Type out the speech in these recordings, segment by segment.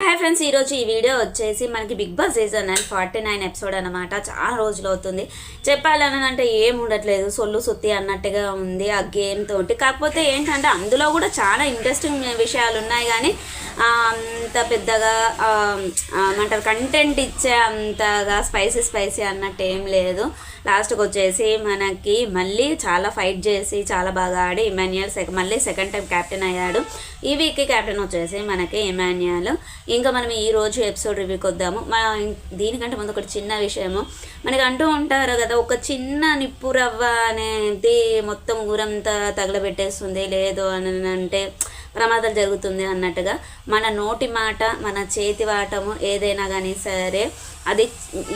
Hi friends ఈరోజు ఈ video వచ్చేసి మనకి Bigg Boss season and forty nine episode అనమాట చాలా రోజులు అవుతుంది. చెప్పాలని అంటే ఏం ఉండట్లేదు. సొల్లు సుత్తి అన్నట్టుగా ఉంది ఆ గేమ్ తోటి. కాకపోతే ఏంటంటే అందులో కూడా చాలా ఇంట్రెస్టింగ్ విషయాలు ఉన్నాయి. కానీ అంత పెద్దగా ఆ, ఏమంటారు కంటెంట్ ఇచ్చే అంతగా స్పైసీ స్పైసీ అన్నట్టు ఏం లేదు. లాస్ట్కి వచ్చేసి మనకి మళ్ళీ చాలా ఫైట్ చేసి చాలా బాగా ఆడి ఇమాన్యుయల్ సెక మళ్ళీ సెకండ్ టైం క్యాప్టెన్ అయ్యాడు. ఈ వీక్కి క్యాప్టెన్ వచ్చేసి మనకి ఇమాన్యుయల్. ఇంకా మనం ఈ రోజు ఎపిసోడ్ రివ్యూకి వద్దాము మన దీనికంటే ముందు ఒకటి చిన్న విషయము. మనకి అంటూ ఉంటారు కదా ఒక చిన్న నిప్పు రవ్వ అనేది మొత్తం ఊరంతా తగలబెట్టేస్తుంది లేదు అని అంటే ప్రమాదం జరుగుతుంది అన్నట్టుగా. మన నోటి మాట మన చేతి వాటము ఏదైనా కానీ సరే అది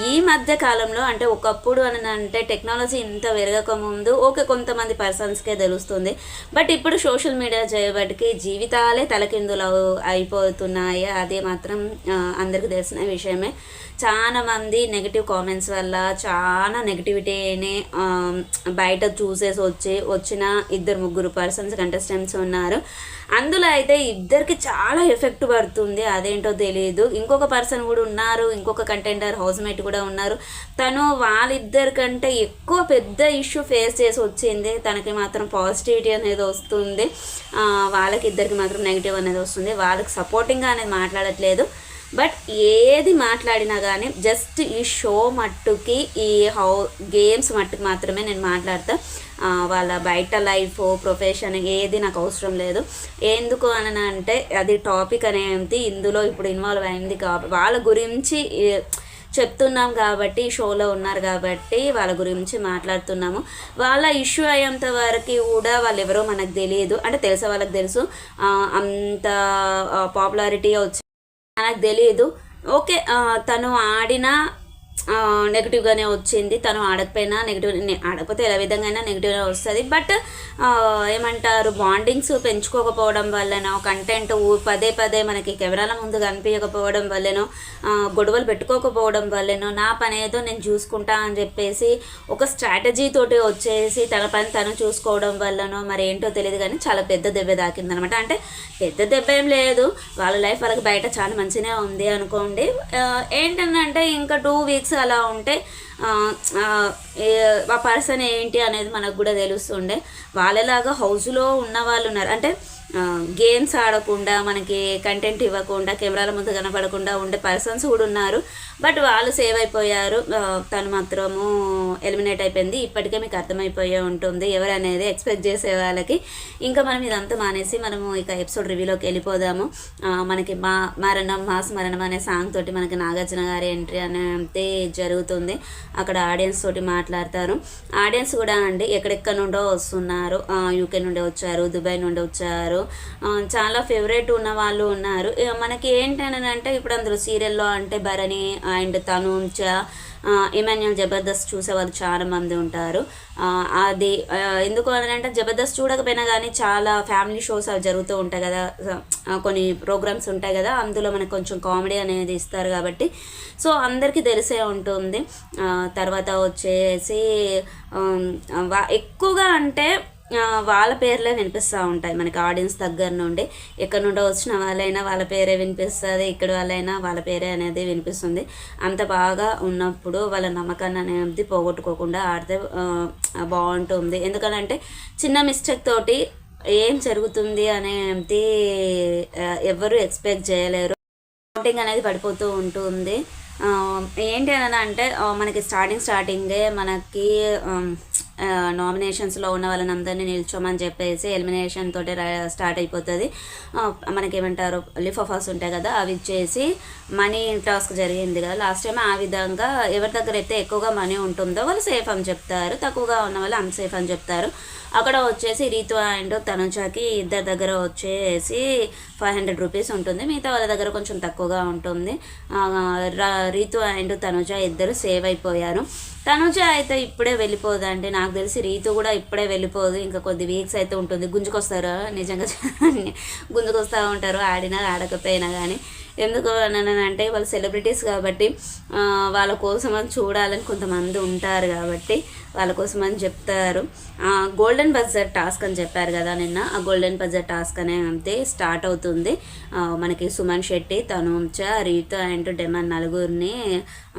ఈ మధ్య కాలంలో అంటే ఒకప్పుడు అని అంటే టెక్నాలజీ ఇంత పెరగక ముందు ఓకే కొంతమంది పర్సన్స్కే తెలుస్తుంది. బట్ ఇప్పుడు సోషల్ మీడియా చేయబట్టి జీవితాలే తలకిందులు అవు- అయిపోతున్నాయి. అది మాత్రం అందరికీ తెలిసిన విషయమే. చాలా మంది నెగిటివ్ కామెంట్స్ వల్ల చాలా నెగిటివిటీని బయట చూసేసి వచ్చి వచ్చిన ఇద్దరు ముగ్గురు పర్సన్స్ కంటెస్టెంట్స్ ఉన్నారు. అందులో అయితే ఇద్దరికి చాలా ఎఫెక్ట్ ఎఫెక్ట్ పడుతుంది అదేంటో తెలియదు ఇంకొక పర్సన్ కూడా ఉన్నారు ఇంకొక కంటెండర్ హౌస్ మేట్ కూడా ఉన్నారు. తను వాళ్ళిద్దరి కంటే ఎక్కువ పెద్ద ఇష్యూ ఫేస్ చేసి వచ్చింది. తనకి మాత్రం పాజిటివిటీ అనేది వస్తుంది. వాళ్ళకి ఇద్దరికి మాత్రం నెగిటివ్ అనేది వస్తుంది. వాళ్ళకి సపోర్టింగ్గా అనేది మాట్లాడట్లేదు. బట్ ఏది మాట్లాడినా కానీ జస్ట్ ఈ షో మట్టుకి ఈ హౌ గేమ్స్ మట్టుకు మాత్రమే నేను మాట్లాడతా. వాళ్ళ బయట లైఫ్ ప్రొఫెషన్ ఏది నాకు అవసరం లేదు. ఎందుకు అని అంటే అది టాపిక్ అనేది ఇందులో ఇప్పుడు ఇన్వాల్వ్ అయింది కాబట్టి వాళ్ళ గురించి చెప్తున్నాం కాబట్టి ఈ షోలో ఉన్నారు కాబట్టి వాళ్ళ గురించి మాట్లాడుతున్నాము. వాళ్ళ ఇష్యూ అయ్యేంత వరకు కూడా వాళ్ళు ఎవరో మనకు తెలియదు. అంటే తెలిసే వాళ్ళకి తెలుసు అంత పాపులారిటీ వచ్చి నాకు తెలియదు ఓకే తను ఆడిన నెగిటివ్గానే వచ్చింది. తను ఆడకపోయినా నెగిటివ్ ఆడకపోతే ఎలా విధంగా నెగిటివ్గా వస్తుంది. బట్ ఏమంటారు బాండింగ్స్ పెంచుకోకపోవడం వల్లనో కంటెంట్ పదే పదే మనకి కెమెరాల ముందు కనిపించకపోవడం వల్లనో గొడవలు పెట్టుకోకపోవడం వల్లనో నా పని ఏదో నేను చూసుకుంటా అని చెప్పేసి ఒక స్ట్రాటజీ తోటి వచ్చేసి తన పని తను చూసుకోవడం వల్లనో మరి ఏంటో తెలియదు కానీ చాలా పెద్ద దెబ్బ తాకిందనమాట. అంటే పెద్ద దెబ్బ ఏం లేదు. వాళ్ళ లైఫ్ వాళ్ళకి బయట చాలా మంచిగానే ఉంది అనుకోండి. ఏంటంటే ఇంకా టూ వీక్స్ అలా ఉంటే ఆ, ఆ పర్సన్ ఏంటి అనేది మనకు కూడా తెలుస్తుండే. వాళ్ళలాగా హౌస్లో ఉన్న వాళ్ళు ఉన్నారు. అంటే గేమ్స్ ఆడకుండా మనకి కంటెంట్ ఇవ్వకుండా కెమెరాల ముందు కనపడకుండా ఉండే పర్సన్స్ కూడా ఉన్నారు. బట్ వాళ్ళు సేవ్ అయిపోయారు. తను మాత్రము ఎలిమినేట్ అయిపోయింది. ఇప్పటికే మీకు అర్థమైపోయే ఉంటుంది. ఎవరనేది ఎక్స్పెక్ట్ చేసే వాళ్ళకి. ఇంకా మనం ఇదంతా మానేసి మనము ఇక ఎపిసోడ్ రివ్యూలోకి వెళ్ళిపోదాము. మనకి మా మరణం మా స్మరణం అనే సాంగ్ తోటి మనకి నాగార్జున గారి ఎంట్రీ అనేది జరుగుతుంది. అక్కడ ఆడియన్స్ తోటి మాట్లాడతారు. ఆడియన్స్ కూడా అండి ఎక్కడెక్కడ నుండో వస్తున్నారు. యూకే నుండి వచ్చారు దుబాయ్ నుండి వచ్చారు. చాలా ఫేవరెట్ ఉన్న వాళ్ళు ఉన్నారు. మనకి ఏంటని అంటే ఇప్పుడు అందులో సీరియల్లో అంటే భరణి అండ్ తనుంచ ఇమాన్యుల్ జబర్దస్త్ చూసే వాళ్ళు ఉంటారు. అది ఎందుకు అని అంటే జబర్దస్త్ చూడకపోయినా కానీ చాలా ఫ్యామిలీ షోస్ అవి జరుగుతూ ఉంటాయి కదా. కొన్ని ప్రోగ్రామ్స్ ఉంటాయి కదా అందులో మనకు కొంచెం కామెడీ అనేది ఇస్తారు కాబట్టి. సో అందరికీ తెలిసే ఉంటుంది. తర్వాత వచ్చేసి ఎక్కువగా అంటే వాళ్ళ పేర్లే వినిపిస్తూ ఉంటాయి. మనకి ఆడియన్స్ దగ్గర నుండి ఎక్కడి నుండో వచ్చిన వాళ్ళైనా వాళ్ళ పేరే వినిపిస్తుంది ఇక్కడ వాళ్ళైనా వాళ్ళ పేరే అనేది వినిపిస్తుంది. అంత బాగా ఉన్నప్పుడు వాళ్ళ నమ్మకాన్ని అనేది పోగొట్టుకోకుండా ఆడితే బాగుంటుంది. ఎందుకంటే చిన్న మిస్టేక్ తోటి ఏం జరుగుతుంది అనేది ఎవరు ఎవ్వరూ ఎక్స్పెక్ట్ చేయలేరు. కౌంటింగ్ అనేది పడిపోతూ ఉంటుంది. ఏంటి అని అంటే మనకి స్టార్టింగ్ స్టార్టింగే మనకి నామినేషన్స్లో ఉన్న వాళ్ళని అందరినీ నిల్చోమని చెప్పేసి ఎలిమినేషన్ తోటి స్టార్ట్ అయిపోతుంది. మనకేమంటారు మనకి ఏమంటారు లిఫ్ ఆఫర్స్ ఉంటాయి కదా అవి ఇచ్చేసి మనీ టాస్క్ జరిగింది కదా. లాస్ట్ టైం ఆ విధంగా ఎవరి దగ్గర అయితే ఎక్కువగా మనీ ఉంటుందో వాళ్ళు సేఫ్ అని చెప్తారు తక్కువగా ఉన్న వాళ్ళు అన్సేఫ్ అని చెప్తారు. అక్కడ వచ్చేసి రీతు అండ్ తనుజాకి ఇద్దరి దగ్గర వచ్చేసి ఫైవ్ హండ్రెడ్ రూపీస్ ఉంటుంది. మిగతా వాళ్ళ దగ్గర కొంచెం తక్కువగా ఉంటుంది. రీతు అండ్ తనుజ ఇద్దరు సేవ్ అయిపోయారు. తనుజ అయితే ఇప్పుడే వెళ్ళిపోదు అంటే నాకు తెలిసి రీతు కూడా ఇప్పుడే వెళ్ళిపోదు. ఇంకా కొద్ది వీక్స్ అయితే ఉంటుంది. గుంజుకొస్తారు? నిజంగా గుంజుకొస్తూ ఉంటారు. ఆడినా ఆడకపోయినా కానీ ఎందుకు అని అంటే వాళ్ళు సెలబ్రిటీస్ కాబట్టి వాళ్ళ కోసం అని చూడాలని కొంతమంది ఉంటారు కాబట్టి వాళ్ళ కోసం అని చెప్తారు. గోల్డెన్ బజర్ టాస్క్ అని చెప్పారు కదా నిన్న. ఆ గోల్డెన్ బజర్ టాస్క్ అనే అంతే స్టార్ట్ అవుతుంది. మనకి సుమన్ శెట్టి తనుంచ రీత అండ్ డెమన్ నలుగురిని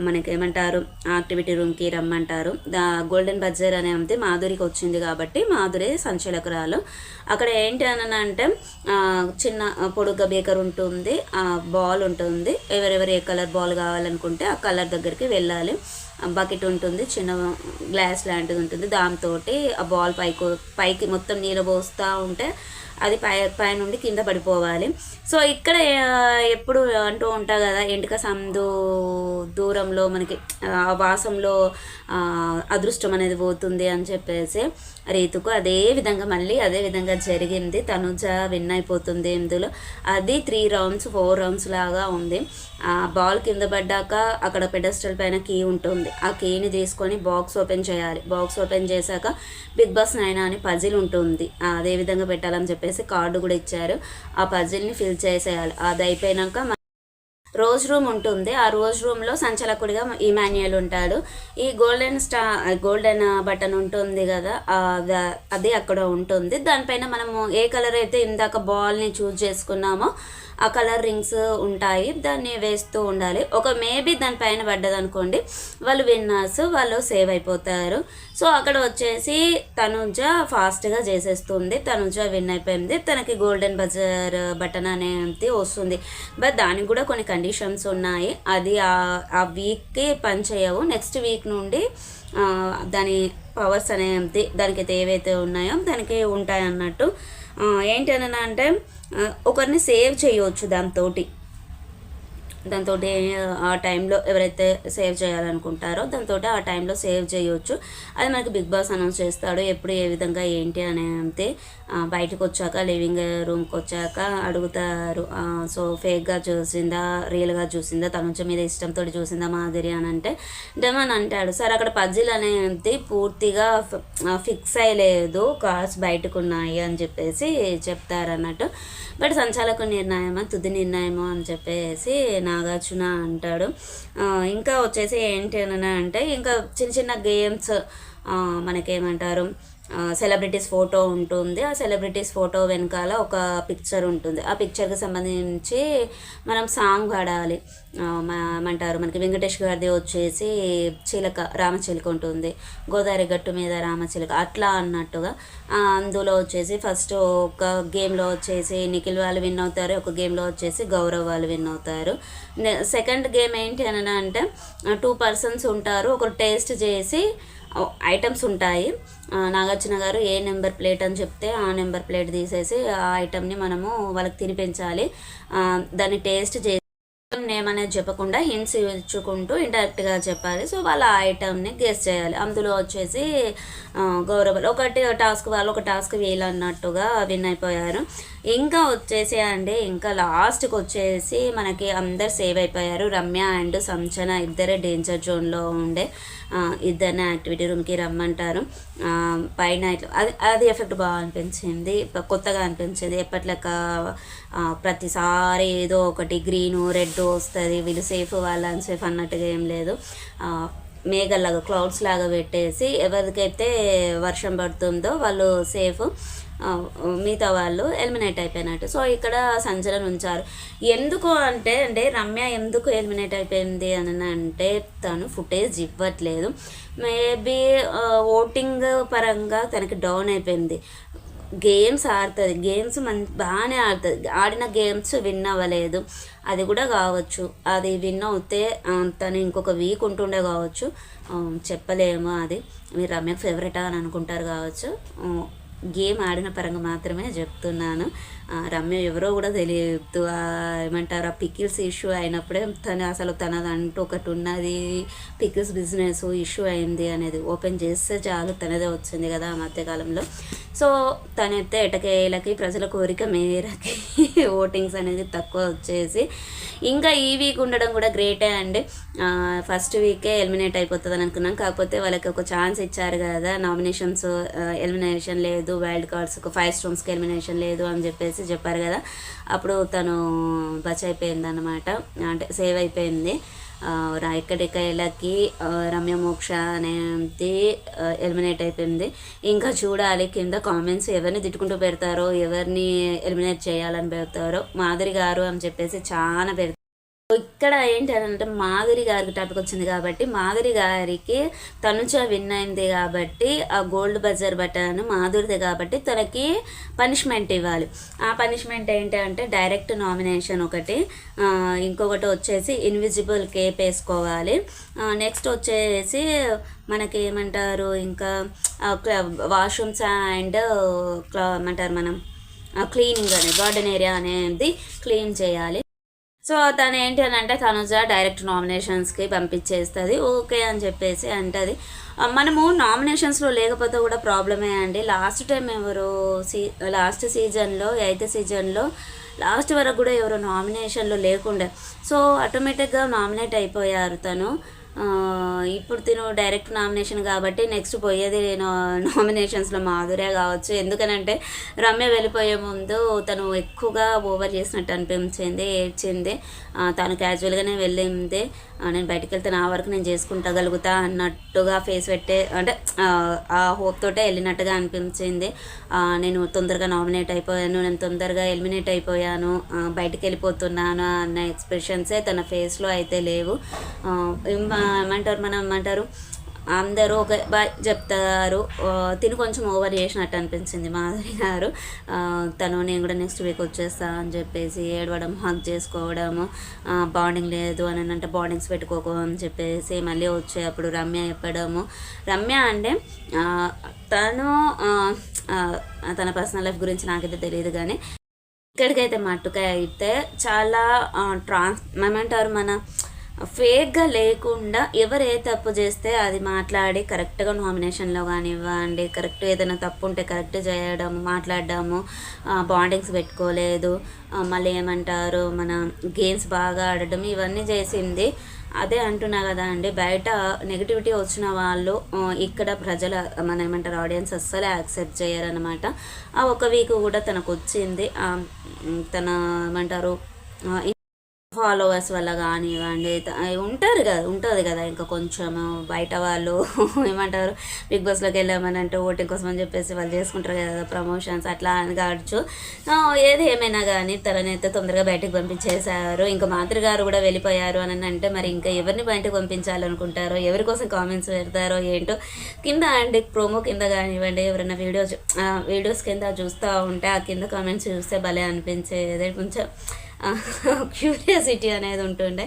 మనకి ఏమంటారు యాక్టివిటీ రూమ్కి రమ్మంటారు. దా గోల్డెన్ బజర్ అనే అంతే మాధురికి వచ్చింది కాబట్టి మాధురి సంచలకురాలు. అక్కడ ఏంటి అని అంటే చిన్న పొడుగ్గా బేకర్ ఉంటుంది. ఆ బాల్ ఉంటుంది. ఎవరెవరు ఏ కలర్ బాల్ కావాలనుకుంటే ఆ కలర్ దగ్గరికి వెళ్ళాలి. బకెట్ ఉంటుంది చిన్న గ్లాస్ లాంటిది ఉంటుంది. దాంతో ఆ బాల్ పైకి పైకి మొత్తం నీళ్ళు పోస్తూ ఉంటే అది పై పైనుండి కింద పడిపోవాలి. సో ఇక్కడ ఎప్పుడు అంటూ ఉంటా కదా ఎంటిక సందు దూరంలో మనకి ఆ వాసంలో అదృష్టం అనేది పోతుంది అని చెప్పేసి రీతుకు అదే విధంగా మళ్ళీ అదే విధంగా జరిగింది. తనుజ విన్ అయిపోతుంది ఇందులో. అది త్రీ రౌండ్స్ ఫోర్ రౌండ్స్ లాగా ఉంది. ఆ బాల్ కింద పడ్డాక అక్కడ పెడస్టల్ పైన కీ ఉంటుంది. ఆ కీని తీసుకొని బాక్స్ ఓపెన్ చేయాలి. బాక్స్ ఓపెన్ చేశాక బిగ్ బాస్ నైనా అని పజిల్ ఉంటుంది. అదే విధంగా పెట్టాలని చెప్పేసి కార్డు కూడా ఇచ్చారు. ఆ పజిల్ని ఫిల్ చేసేయాలి. అది అయిపోయినాక రోజ్ రూమ్ ఉంటుంది. ఆ రోజ్ రూమ్లో సంచలకుడిగా ఈమాన్యుయల్ ఉంటాడు. ఈ గోల్డెన్ స్టా గోల్డెన్ బటన్ ఉంటుంది కదా అది అక్కడ ఉంటుంది. దానిపైన మనము ఏ కలర్ అయితే ఇందాక బాల్ని చూజ్ చేసుకున్నామో ఆ కలర్ రింగ్స్ ఉంటాయి దాన్ని వేస్తూ ఉండాలి. ఒక మేబీ దానిపైన పడ్డదనుకోండి వాళ్ళు విన్నర్స్ వాళ్ళు సేవ్ అయిపోతారు. సో అక్కడ వచ్చేసి తనుజ ఫాస్ట్గా చేసేస్తుంది. తనుజ విన్ అయిపోయింది. తనకి గోల్డెన్ బజర్ బటన్ అనేది వస్తుంది. బట్ దానికి కూడా కొన్ని కండిషన్స్ ఉన్నాయి. అది ఆ- వీక్కి పని చేయవు. నెక్స్ట్ వీక్ నుండి దాని పవర్స్ అనేది దానికి ఏవైతే ఉన్నాయో దానికి ఉంటాయి అన్నట్టు ఏంటి అని అంటే ఒకరిని సేవ్ చేయవచ్చు దాంతోటి. దాంతో ఆ టైంలో ఎవరైతే సేవ్ చేయాలనుకుంటారో దాంతో ఆ టైంలో సేవ్ చేయొచ్చు. అది మనకి బిగ్ బాస్ అనౌన్స్ చేస్తాడు ఎప్పుడు ఏ విధంగా ఏంటి అని అంతే. బయటకు వచ్చాక లివింగ్ రూమ్కి వచ్చాక అడుగుతారు సో ఫేక్గా చూసిందా రియల్గా చూసిందా తన నుంచి మీద ఇష్టంతో చూసిందా మాదిరి అని అంటే డెమన్ అంటాడు. సార్ అక్కడ పజిల్ అనేది పూర్తిగా ఫిక్స్ అయ్యలేదు కార్డ్స్ బయటకు ఉన్నాయి అని చెప్పేసి చెప్తారన్నట్టు. బట్ సంచాలక నిర్ణయమా తుది నిర్ణయమో అని చెప్పేసి నాగార్జున అంటాడు. ఇంకా వచ్చేసి ఏంటి అని అంటే ఇంకా చిన్న చిన్న గేమ్స్ మనకేమంటారు? సెలబ్రిటీస్ ఫోటో ఉంటుంది. ఆ సెలబ్రిటీస్ ఫోటో వెనకాల ఒక పిక్చర్ ఉంటుంది. ఆ పిక్చర్కి సంబంధించి మనం సాంగ్ పాడాలి. ఆ, ఏమంటారు? మనకి వెంకటేష్ గారిది వచ్చేసి చిలక రామచిలక ఉంటుంది. గోదావరి గట్టు మీద రామచిలక అట్లా అన్నట్టుగా. అందులో వచ్చేసి ఫస్ట్ ఒక గేమ్లో వచ్చేసి నిఖిల్ వాళ్ళు విన్ అవుతారు. ఒక గేమ్లో వచ్చేసి గౌరవ్ వాళ్ళు విన్ అవుతారు. సెకండ్ గేమ్ ఏంటి అని అంటే టూ పర్సన్స్ ఉంటారు. ఒకరు టేస్ట్ చేసి ఐటమ్స్ ఉంటాయి. నాగార్జున గారు ఏ నెంబర్ ప్లేట్ అని చెప్తే ఆ నెంబర్ ప్లేట్ తీసేసి ఆ ఐటమ్ని మనము వాళ్ళకి తినిపించాలి దాన్ని టేస్ట్ చేసి నేమ్ అనేది చెప్పకుండా హింట్స్ ఇచ్చుకుంటూ ఇండైరెక్ట్గా చెప్పాలి. సో వాళ్ళ ఐటమ్ని గెస్ చేయాలి. అందులో వచ్చేసి గౌరవాలు. ఒకటి టాస్క్ వాళ్ళు ఒక టాస్క్ వీలన్నట్టుగా విన్ అయిపోయారు. ఇంకా వచ్చేసి అండి ఇంకా లాస్ట్కి వచ్చేసి మనకి అందరు సేవ్ అయిపోయారు. రమ్య అండ్ సంచన ఇద్దరే డేంజర్ జోన్లో ఉండే ఇద్దరిని యాక్టివిటీ రూమ్కి రమ్మంటారు. పైన ఇట్లా అది అది ఎఫెక్ట్ బాగా అనిపించింది. కొత్తగా అనిపించింది. ఎప్పట్లక ప్రతిసారి ఏదో ఒకటి గ్రీను రెడ్ వస్తుంది. వీళ్ళు సేఫ్ వాళ్ళ సేఫ్ అన్నట్టుగా ఏం లేదు. మేఘలాగా మేఘల్లాగా క్లౌడ్స్ లాగా పెట్టేసి ఎవరికైతే వర్షం పడుతుందో వాళ్ళు సేఫ్ మిగతా వాళ్ళు ఎలిమినేట్ అయిపోయినట్టు. సో ఇక్కడ సంచలన ఉంచారు. ఎందుకు అంటే అంటే రమ్య ఎందుకు ఎలిమినేట్ అయిపోయింది అని అంటే తను ఫుటేజ్ ఇవ్వట్లేదు. మేబీ ఓటింగ్ పరంగా తనకి డౌన్ అయిపోయింది. గేమ్స్ ఆడుతుంది గేమ్స్ మం బాగానే ఆడుతుంది. ఆడిన గేమ్స్ విన్ అవ్వలేదు. అది కూడా కావచ్చు. అది విన్ అవుతే తను ఇంకొక వీక్ ఉంటుండే కావచ్చు. చెప్పలేము అది. మీరు రమ్య ఫేవరెటా అని అనుకుంటారు కావచ్చు. గేమ్ ఆడిన పరంగా మాత్రమే చెప్తున్నాను. రమ్య ఎవరో కూడా తెలియదు. ఏమంటారు ఆ పికిల్స్ ఇష్యూ అయినప్పుడే తను అసలు తనదంటూ ఒకటి ఉన్నది. పికిల్స్ బిజినెస్ ఇష్యూ అయింది అనేది ఓపెన్ చేస్తే చాలు తనదే వచ్చింది కదా ఆ మధ్యకాలంలో. సో తనైతే ఎటకేలకి ప్రజల కోరిక మేరకి ఓటింగ్స్ అనేది తక్కువ వచ్చేసి ఇంకా ఈ వీక్ ఉండడం కూడా గ్రేటే అండి ఫస్ట్ వీకే ఎలిమినేట్ అయిపోతుంది అనుకున్నాం. కాకపోతే వాళ్ళకి ఒక ఛాన్స్ ఇచ్చారు కదా నామినేషన్స్ ఎలిమినేషన్ లేదు వైల్డ్ కార్డ్స్ ఒక ఫైవ్ స్టోన్స్కి ఎలిమినేషన్ లేదు అని చెప్పేసి చెప్పారు కదా. అప్పుడు తను బచ్ అయిపోయింది అనమాట అంటే సేవ్ అయిపోయింది. ఎక్కడికెళ్ళకి రమ్య మోక్ష అనేది ఎలిమినేట్ అయిపోయింది. ఇంకా చూడాలి కింద కామెంట్స్ ఎవరిని తిట్టుకుంటూ పెడతారో ఎవరిని ఎలిమినేట్ చేయాలని పెడతారో. మాధురి గారు అని చెప్పేసి చాలా పెడతారు. ఇక్కడ ఏంటి అంటే మాధురి గారికి టాపిక్ వచ్చింది కాబట్టి మాధురి గారికి తనుచ విన్ అయింది కాబట్టి ఆ గోల్డ్ బజర్ బటన్ మాధురిది కాబట్టి తనకి పనిష్మెంట్ ఇవ్వాలి. ఆ పనిష్మెంట్ ఏంటి అంటే డైరెక్ట్ నామినేషన్ ఒకటి ఇంకొకటి వచ్చేసి ఇన్విజిబుల్ కేప్ వేసుకోవాలి. నెక్స్ట్ వచ్చేసి మనకి ఏమంటారు ఇంకా వాష్రూమ్స్ అండ్ ఏమంటారు మనం క్లీనింగ్ అనేది గార్డెన్ ఏరియా అనేది క్లీన్ చేయాలి. సో తను ఏంటి అని అంటే తనుజ డైరెక్ట్ నామినేషన్స్కి పంపించేస్తుంది. ఓకే అని చెప్పేసి అంటది. మనము నామినేషన్స్లో లేకపోతే కూడా ప్రాబ్లమే అండి. లాస్ట్ టైం ఎవరు సీ లాస్ట్ సీజన్లో ఎయిత్ సీజన్లో లాస్ట్ వరకు కూడా ఎవరు నామినేషన్లో లేకుండే. సో ఆటోమేటిక్గా నామినేట్ అయిపోయారు తను. ఇప్పుడు తిను డైరెక్ట్ నామినేషన్ కాబట్టి నెక్స్ట్ పోయేది నామినేషన్స్లో మాధురే కావచ్చు. ఎందుకనంటే రమ్య వెళ్ళిపోయే ముందు తను ఎక్కువగా ఓవర్ చేసినట్టు అనిపించింది ఏడ్చింది. తను క్యాజువల్గానే వెళ్ళింది. నేను బయటికి వెళ్తే నా వరకు నేను చేసుకుంటగలుగుతా అన్నట్టుగా ఫేస్ పెట్టే అంటే ఆ హోప్ తోటే వెళ్ళినట్టుగా అనిపించింది. నేను తొందరగా నామినేట్ అయిపోయాను నేను తొందరగా ఎలిమినేట్ అయిపోయాను బయటకు వెళ్ళిపోతున్నాను అన్న ఎక్స్ప్రెషన్సే తన ఫేస్లో అయితే లేవు. ఏమంటారు మనం ఏమంటారు? అందరూ ఒక బాయ్ చెప్తారు. తిని కొంచెం ఓవర్ చేసినట్టు అనిపించింది మాధురి గారు. తను నేను కూడా నెక్స్ట్ వీక్ వచ్చేస్తా అని చెప్పేసి ఏడవడం హక్ చేసుకోవడము బాండింగ్ లేదు అని అంటే బాండింగ్స్ పెట్టుకోకు అని చెప్పేసి మళ్ళీ వచ్చే అప్పుడు రమ్య చెప్పడము. రమ్య అంటే తను తన పర్సనల్ లైఫ్ గురించి నాకైతే తెలియదు కానీ ఇక్కడికైతే మట్టుకై అయితే చాలా ట్రాన్స్ ఏమంటారు మన ఫేక్గా లేకుండా ఎవరు ఏ తప్పు చేస్తే అది మాట్లాడి కరెక్ట్గా నామినేషన్లో కానివ్వండి కరెక్ట్ ఏదైనా తప్పు ఉంటే కరెక్ట్ చేయడం మాట్లాడడము బాండింగ్స్ పెట్టుకోలేదు మళ్ళీ ఏమంటారు మన గేమ్స్ బాగా ఆడడం ఇవన్నీ చేసింది. అదే అంటున్నా కదా అండి బయట నెగిటివిటీ వచ్చిన వాళ్ళు ఇక్కడ ప్రజల మన ఏమంటారు ఆడియన్స్ అస్సలే యాక్సెప్ట్ చేయరనమాట ఆ ఒక వీక్ కూడా తనకు వచ్చింది తన ఏమంటారు ఫాలోవర్స్ వల్ల కానివ్వండి ఉంటారు కదా ఉంటుంది కదా ఇంకా కొంచెం బయట వాళ్ళు ఏమంటారు బిగ్ బాస్లోకి వెళ్ళామని అంటే ఓటింగ్ కోసం అని చెప్పేసి వాళ్ళు చేసుకుంటారు కదా ప్రమోషన్స్ అట్లా అని కావచ్చు. ఏది ఏమైనా కానీ తననైతే తొందరగా బయటకు పంపించేశారు. ఇంకా మాతృ గారు కూడా వెళ్ళిపోయారు అని అంటే మరి ఇంకా ఎవరిని బయటకు పంపించాలనుకుంటారో ఎవరి కోసం కామెంట్స్ పెడతారో ఏంటో కింద అండి ప్రోమో కింద కానివ్వండి ఎవరైనా వీడియోస్ వీడియోస్ కింద చూస్తూ ఉంటే ఆ కింద కామెంట్స్ చూస్తే భలే అనిపించేది. కొంచెం క్యూరియాసిటీ అనేది ఉంటుండే.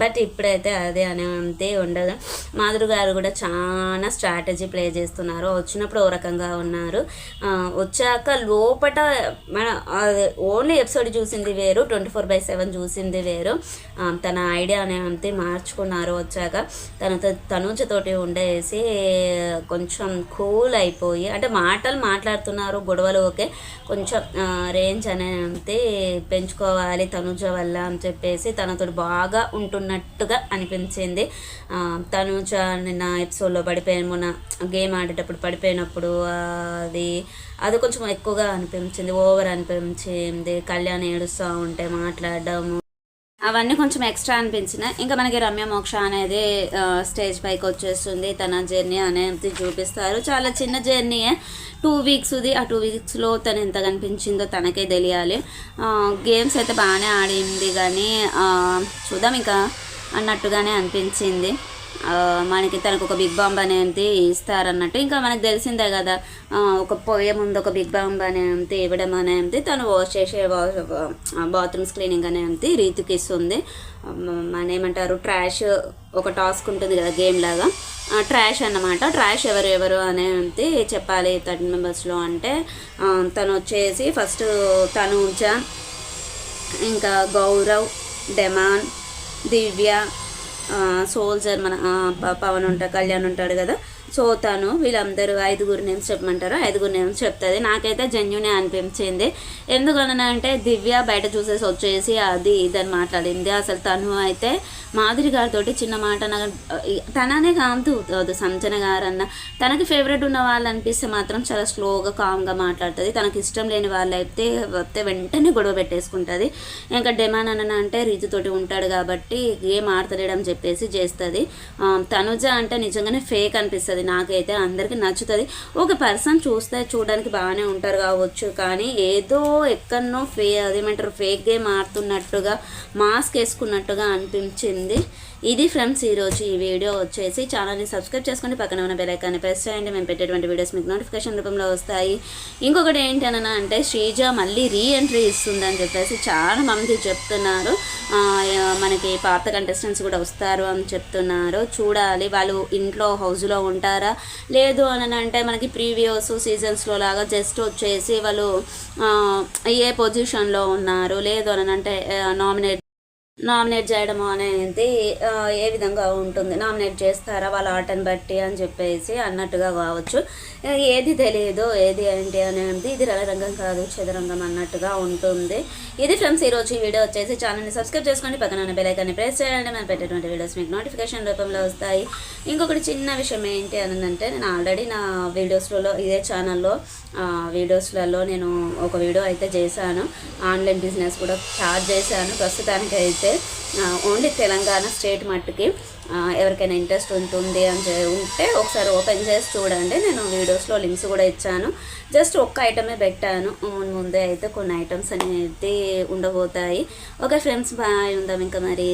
బట్ ఇప్పుడైతే అదే అనే అంతే ఉండదు. మాధురి గారు కూడా చాలా స్ట్రాటజీ ప్లే చేస్తున్నారు. వచ్చినప్పుడు ఓ రకంగా ఉన్నారు. వచ్చాక లోపట మన ఓన్లీ ఎపిసోడ్ చూసింది వేరు ట్వంటీ ఫోర్ బై సెవెన్ చూసింది వేరు. తన ఐడియా అనేది మార్చుకున్నారు వచ్చాక. తనతో తనుజతోటి ఉండేసి కొంచెం కూల్ అయిపోయి అంటే మాటలు మాట్లాడుతున్నారు గొడవలు ఓకే. కొంచెం రేంజ్ అనేది పెంచుకోవాలి. తనుజ వల్ల అని చెప్పేసి తనతో బాగా ఉంటున్నట్టుగా అనిపించింది. తనుజ నిన్న ఎపిసోడ్లో పడిపోయిన మొన్న గేమ్ ఆడేటప్పుడు పడిపోయినప్పుడు అది అది కొంచెం ఎక్కువగా అనిపించింది ఓవర్ అనిపించింది. కళ్యాణ్ ఏడుస్తూ ఉంటే మాట్లాడడము అవన్నీ కొంచెం ఎక్స్ట్రా అనిపించిన ఇంకా మనకి రమ్య మోక్ష అనేది స్టేజ్ పైకి వచ్చేస్తుంది తన జర్నీ అనేది చూపిస్తారు. చాలా చిన్న జర్నీయే. టూ వీక్స్ది ఆ టూ వీక్స్లో తను ఎంత కనిపించిందో తనకే తెలియాలి. గేమ్స్ అయితే బాగానే ఆడింది కానీ చూద్దాం ఇంకా అన్నట్టుగానే అనిపించింది. మనకి తనకు ఒక బిగ్ బాంబ్ అనేది ఇస్తారన్నట్టు. ఇంకా మనకు తెలిసిందే కదా ఒక పోయే ముందు ఒక బిగ్ బాంబ్ అనేది ఇవ్వడం అనేది తను వాష్ చేసే బాత్రూమ్స్ క్లీనింగ్ అనేది రీతికి ఇస్తుంది. మన ఏమంటారు ట్రాష్ ఒక టాస్క్ ఉంటుంది కదా గేమ్ లాగా. ట్రాష్ అన్నమాట. ట్రాష్ ఎవరు ఎవరు అనేది చెప్పాలి థర్టీ మెంబర్స్లో అంటే తను వచ్చేసి ఫస్ట్ తనూజ ఇంకా గౌరవ్ డెమాన్ దివ్య సోల్జర్ మన పవన్ ఉంటాడు కళ్యాణ్ ఉంటాడు కదా. సోతాను వీళ్ళందరూ ఐదుగురు నేమ్స్ చెప్పమంటారు ఐదుగురు నేమ్స్ చెప్తుంది. నాకైతే జెన్యునే అనిపించింది. ఎందుకన్నా అంటే దివ్య బయట చూసేసి వచ్చేసి అది ఇదని మాట్లాడింది. అసలు తను అయితే మాధురి గారితో చిన్న మాట నాకు తననే కాదు సంచన సంజన గారన్న. తనకి ఫేవరెట్ ఉన్న వాళ్ళు అనిపిస్తే మాత్రం చాలా స్లోగా కామ్గా మాట్లాడుతుంది. తనకి ఇష్టం లేని వాళ్ళు అయితే వస్తే వెంటనే గొడవ పెట్టేసుకుంటుంది. ఇంకా డెమాన్ అన్న అంటే రీతితోటి ఉంటాడు కాబట్టి ఏం ఆడతలేడని చెప్పేసి చేస్తుంది. తనుజ అంటే నిజంగానే ఫేక్ అనిపిస్తుంది. నాకైతే అందరికీ నచ్చుతుంది. ఒక పర్సన్ చూస్తే చూడడానికి బాగానే ఉంటారు కావచ్చు కానీ ఏదో ఎక్కడనో ఫే అదేమంటారు ఫేక్ గేమ్ మాస్క్ వేసుకున్నట్టుగా అనిపించింది. ఇది ఫ్రెండ్స్ ఈరోజు ఈ వీడియో వచ్చేసి ఛానల్ని సబ్స్క్రైబ్ చేసుకుని పక్కన ఉన్న బెలైకాన్ని ప్రెస్ చేయండి. మేము పెట్టేటువంటి వీడియోస్ మీకు నోటిఫికేషన్ రూపంలో వస్తాయి. ఇంకొకటి ఏంటి అంటే శ్రీజ మళ్ళీ రీ ఎంట్రీ ఇస్తుందని చెప్పేసి చాలా మంది చెప్తున్నారు. మనకి పాత కంటెస్టెంట్స్ కూడా వస్తారు అని చెప్తున్నారు. చూడాలి వాళ్ళు ఇంట్లో హౌస్లో ఉంటారా? లేదు అని అంటే మనకి ప్రీవియస్ సీజన్స్లో లాగా జస్ట్ వచ్చేసి వాళ్ళు ఏ పొజిషన్లో ఉన్నారు? లేదు అని అంటే నామినేట్ నామినేట్ చేయడం అనేది ఏ విధంగా ఉంటుంది? నామినేట్ చేస్తారా? వాళ్ళ ఆటను బట్టి అని చెప్పేసి అన్నట్టుగా కావచ్చు. ఏది తెలియదు ఏది ఏంటి అనేది ఇది రణరంగం కాదు చదరంగం అన్నట్టుగా ఉంటుంది. ఇది ఫ్రెండ్స్ ఈరోజు ఈ వీడియో వచ్చేసి ఛానల్ని సబ్స్క్రైబ్ చేసుకోండి. పక్కన ఉన్న బెల్ ప్రెస్ చేయండి. మనం పెట్టేటువంటి వీడియోస్ మీకు నోటిఫికేషన్ రూపంలో వస్తాయి. ఇంకొకటి చిన్న విషయం ఏంటి అనంటే నేను ఆల్రెడీ నా వీడియోస్లలో ఇదే ఛానల్లో వీడియోస్లలో నేను ఒక వీడియో అయితే చేశాను. ఆన్లైన్ బిజినెస్ కూడా స్టార్ట్ చేశాను. ప్రస్తుతానికి అయితే ఓన్లీ తెలంగాణ స్టేట్ మట్టుకి ఎవరికైనా ఇంట్రెస్ట్ ఉంటుంది అని ఉంటే ఒకసారి ఓపెన్ చేసి చూడండి. నేను వీడియోస్లో లింక్స్ కూడా ఇచ్చాను. జస్ట్ ఒక్క ఐటమే పెట్టాను. ముందే అయితే కొన్ని ఐటమ్స్ అనేది ఉండబోతాయి. Okay friends bye. ఉందాం ఇంకా మరి.